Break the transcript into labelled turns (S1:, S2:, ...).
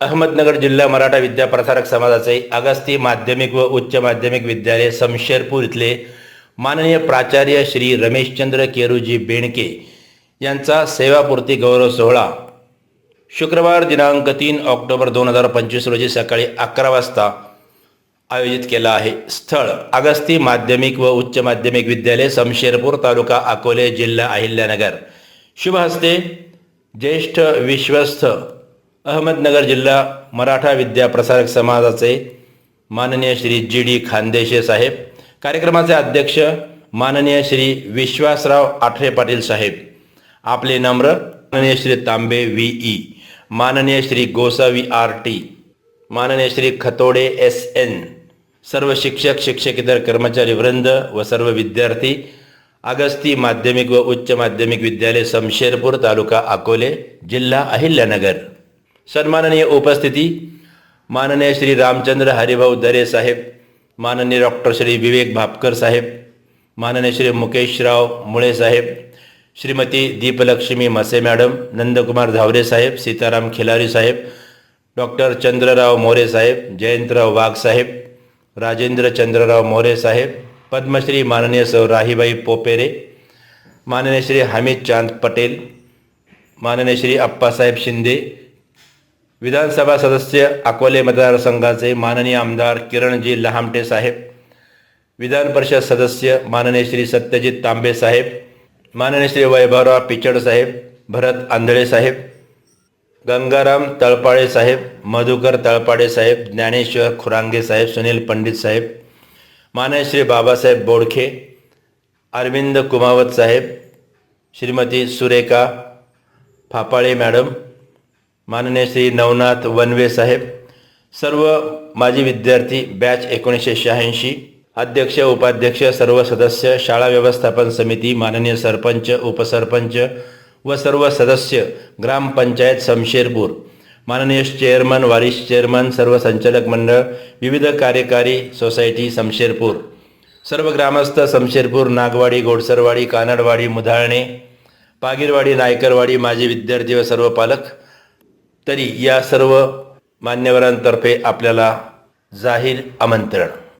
S1: अहमदनगर जिल्हा मराठा विद्या प्रसारक समाजाचे अगस्ती माध्यमिक व उच्च माध्यमिक विद्यालय समशेरपूर इथले माननीय प्राचार्य श्री रमेशचंद्र केरूजी बेणके यांचा सेवापूर्ती गौरव सोहळा शुक्रवार दिनांक तीन ऑक्टोबर दोन हजार पंचवीस रोजी सकाळी अकरा वाजता आयोजित केला आहे. स्थळ अगस्ती माध्यमिक व उच्च माध्यमिक विद्यालय समशेरपूर तालुका अकोले जिल्हा अहिल्यानगर. शुभ हस्ते ज्येष्ठ विश्वस्त अहमदनगर जिल्हा मराठा विद्या प्रसारक समाजाचे माननीय श्री जी डी खानदेशे साहेब कार्यक्रमाचे अध्यक्ष माननीय श्री विश्वासराव आठरे पाटील साहेब आपले नम्र माननीय श्री तांबे व्ही ई माननीय श्री गोसावी आर टी माननीय श्री खतोडे एस एन सर्व शिक्षक शिक्षकेतर कर्मचारी वृंद व सर्व विद्यार्थी अगस्ती माध्यमिक व उच्च माध्यमिक विद्यालय समशेरपूर तालुका अकोले जिल्हा अहिल्यानगर. सन्माननीय उपस्थिती माननीय श्री रामचंद्र हरिभाऊ दरे साहेब माननीय डॉक्टर श्री विवेक भापकर साहेब माननीय श्री मुकेशराव मुळे साहेब श्रीमती दीपलक्ष्मी मसे मॅडम नंदकुमार धावरे साहेब सीताराम खिलारी साहेब डॉक्टर चंद्रराव मोरे साहेब जयंतराव वाघ साहेब राजेंद्र चंद्रराव मोरे साहेब पद्मश्री माननीय सौ राहीबाई पोपेरे माननीय श्री हमीद चांद पटेल माननीय श्री अप्पासाहेब शिंदे विधानसभा सदस्य अकोले मतदारसंघाचे माननीय आमदार किरणजी लहामटे साहेब विधान परिषद सदस्य माननीय श्री सत्यजित तांबे साहेब माननीय श्री वैभवराव पिचड साहेब भरत आंधळे साहेब गंगाराम तळपाळे साहेब मधुकर तळपाडे साहेब ज्ञानेश्वर खुरांगे साहेब सुनील पंडित साहेब माननीय श्री बाबासाहेब बोडखे अरविंद कुमावत साहेब श्रीमती सुरेखा फापाळे मॅडम माननीय श्री नवनाथ वनवे साहेब सर्व माजी विद्यार्थी बॅच एकोणीसशे शहाऐंशी अध्यक्ष उपाध्यक्ष सर्व सदस्य शाळा व्यवस्थापन समिती माननीय सरपंच उपसरपंच व सर्व सदस्य ग्रामपंचायत समशेरपूर माननीय चेअरमन वारिस चेअरमन सर्व संचालक मंडळ विविध कार्यकारी सोसायटी समशेरपूर सर्व ग्रामस्थ समशेरपूर नागवाडी गोडसरवाडी कानडवाडी मुधाळणे पागीरवाडी नायकरवाडी माजी विद्यार्थी व सर्व पालक तरी या सर्व मान्यवरांतर्फे आपल्याला जाहीर आमंत्रण.